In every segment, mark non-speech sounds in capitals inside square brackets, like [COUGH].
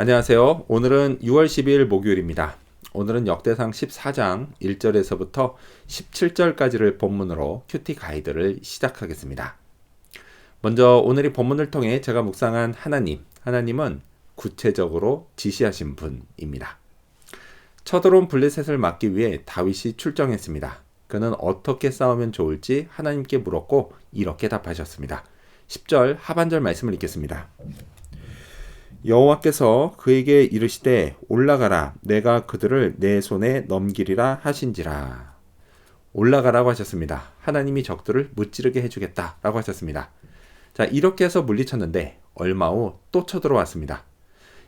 안녕하세요. 오늘은 6월 12일 목요일입니다. 오늘은 역대상 14장 1절에서부터 17절까지를 본문으로 큐티 가이드를 시작하겠습니다. 먼저 오늘의 본문을 통해 제가 묵상한 하나님, 하나님은 구체적으로 지시하신 분입니다. 쳐들어온 블레셋을 막기 위해 다윗이 출정했습니다. 그는 어떻게 싸우면 좋을지 하나님께 물었고 이렇게 답하셨습니다. 10절 하반절 말씀을 읽겠습니다. 여호와께서 그에게 이르시되 올라가라 내가 그들을 내 손에 넘기리라 하신지라 올라가라고 하셨습니다. 하나님이 적들을 무찌르게 해주겠다라고 하셨습니다. 자 이렇게 해서 물리쳤는데 얼마 후 또 쳐들어왔습니다.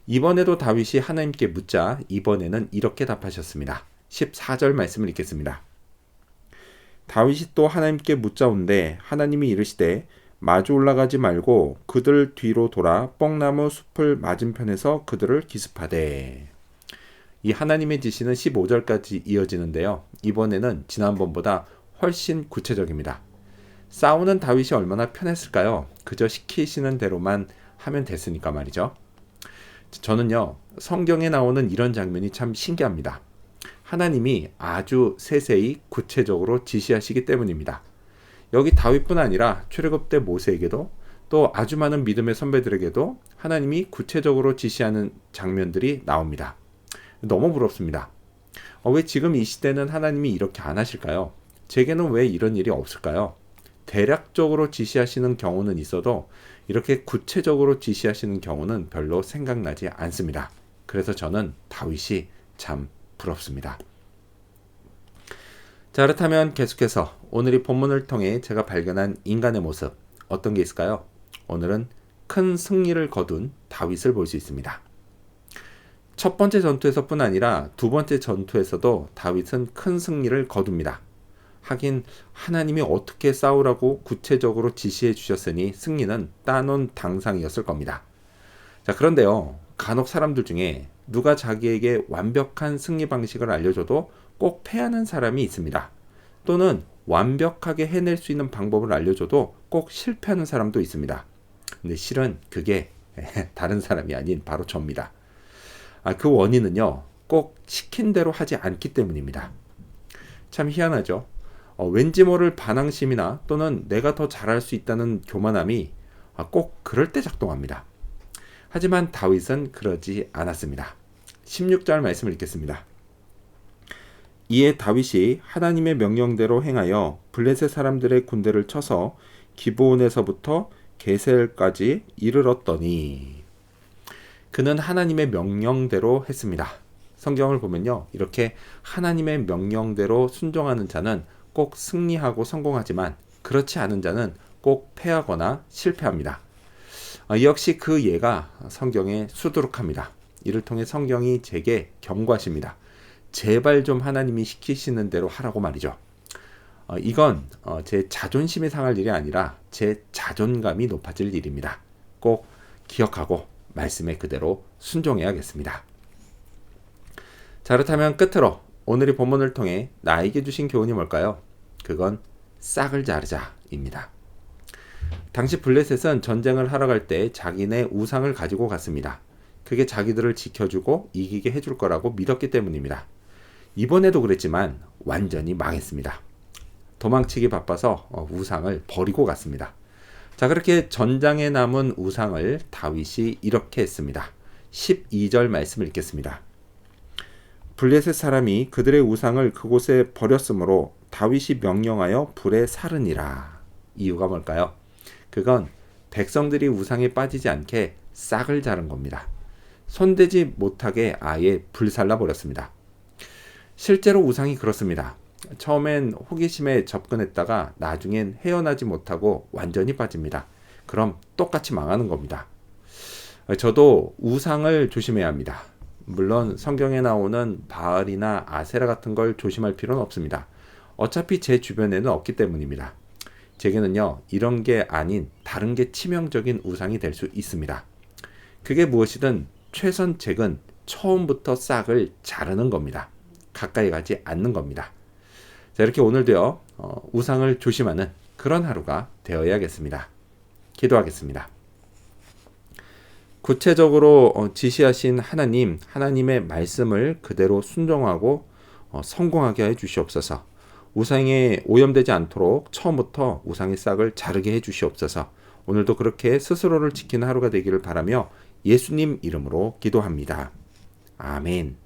이번에도 다윗이 하나님께 묻자 이번에는 이렇게 답하셨습니다. 14절 말씀을 읽겠습니다. 다윗이 또 하나님께 묻자온데 하나님이 이르시되 마주 올라가지 말고 그들 뒤로 돌아 뻥나무 숲을 맞은편에서 그들을 기습하되 이 하나님의 지시는 15절까지 이어지는데요. 이번에는 지난번보다 훨씬 구체적입니다. 싸우는 다윗이 얼마나 편했을까요? 그저 시키시는 대로만 하면 됐으니까 말이죠. 저는요, 성경에 나오는 이런 장면이 참 신기합니다. 하나님이 아주 세세히 구체적으로 지시하시기 때문입니다. 여기 다윗뿐 아니라 출애굽 때 모세에게도 또 아주 많은 믿음의 선배들에게도 하나님이 구체적으로 지시하는 장면들이 나옵니다. 너무 부럽습니다. 어, 왜 지금 이 시대는 하나님이 이렇게 안 하실까요? 제게는 왜 이런 일이 없을까요? 대략적으로 지시하시는 경우는 있어도 이렇게 구체적으로 지시하시는 경우는 별로 생각나지 않습니다. 그래서 저는 다윗이 참 부럽습니다. 자, 그렇다면 계속해서 오늘의 본문을 통해 제가 발견한 인간의 모습 어떤 게 있을까요? 오늘은 큰 승리를 거둔 다윗을 볼 수 있습니다. 첫 번째 전투에서뿐 아니라 두 번째 전투에서도 다윗은 큰 승리를 거둡니다. 하긴 하나님이 어떻게 싸우라고 구체적으로 지시해 주셨으니 승리는 따놓은 당상이었을 겁니다. 자, 그런데요. 간혹 사람들 중에 누가 자기에게 완벽한 승리 방식을 알려줘도 꼭 패하는 사람이 있습니다. 또는 완벽하게 해낼 수 있는 방법을 알려줘도 꼭 실패하는 사람도 있습니다. 근데 실은 그게 [LAUGHS] 다른 사람이 아닌 바로 접니다. 아, 그 원인은요, 꼭 시킨 대로 하지 않기 때문입니다. 참 희한하죠? 어, 왠지 모를 반항심이나 또는 내가 더 잘할 수 있다는 교만함이 아, 꼭 그럴 때 작동합니다. 하지만 다윗은 그러지 않았습니다. 16절 말씀을 읽겠습니다. 이에 다윗이 하나님의 명령대로 행하여 블레셋 사람들의 군대를 쳐서 기브온에서부터 게셀까지 이르렀더니 그는 하나님의 명령대로 했습니다. 성경을 보면요. 이렇게 하나님의 명령대로 순종하는 자는 꼭 승리하고 성공하지만 그렇지 않은 자는 꼭 패하거나 실패합니다. 아, 역시 그 예가 성경에 수두룩합니다. 이를 통해 성경이 제게 경고하십니다. 제발 좀 하나님이 시키시는 대로 하라고 말이죠. 어, 이건 어, 제 자존심이 상할 일이 아니라 제 자존감이 높아질 일입니다. 꼭 기억하고 말씀에 그대로 순종해야겠습니다. 자, 그렇다면 끝으로 오늘의 본문을 통해 나에게 주신 교훈이 뭘까요? 그건 싹을 자르자입니다. 당시 블레셋은 전쟁을 하러 갈 때 자기네 우상을 가지고 갔습니다. 그게 자기들을 지켜주고 이기게 해줄 거라고 믿었기 때문입니다. 이번에도 그랬지만 완전히 망했습니다. 도망치기 바빠서 어, 우상을 버리고 갔습니다. 자, 그렇게 전장에 남은 우상을 다윗이 이렇게 했습니다. 12절 말씀을 읽겠습니다. 블레셋 사람이 그들의 우상을 그곳에 버렸으므로 다윗이 명령하여 불에 사르니라. 이유가 뭘까요? 그건 백성들이 우상에 빠지지 않게 싹을 자른 겁니다. 손대지 못하게 아예 불살라 버렸습니다. 실제로 우상이 그렇습니다. 처음엔 호기심에 접근했다가 나중엔 헤어나지 못하고 완전히 빠집니다. 그럼 똑같이 망하는 겁니다. 저도 우상을 조심해야 합니다. 물론 성경에 나오는 바알이나 아세라 같은 걸 조심할 필요는 없습니다. 어차피 제 주변에는 없기 때문입니다. 제게는요, 이런 게 아닌 다른 게 치명적인 우상이 될 수 있습니다. 그게 무엇이든 최선책은 처음부터 싹을 자르는 겁니다. 가까이 가지 않는 겁니다. 자, 이렇게 오늘도요, 어, 우상을 조심하는 그런 하루가 되어야겠습니다. 기도하겠습니다. 구체적으로 어, 지시하신 하나님, 하나님의 말씀을 그대로 순종하고 어, 성공하게 해 주시옵소서. 우상에 오염되지 않도록 처음부터 우상의 싹을 자르게 해 주시옵소서. 오늘도 그렇게 스스로를 지키는 하루가 되기를 바라며 예수님 이름으로 기도합니다. 아멘.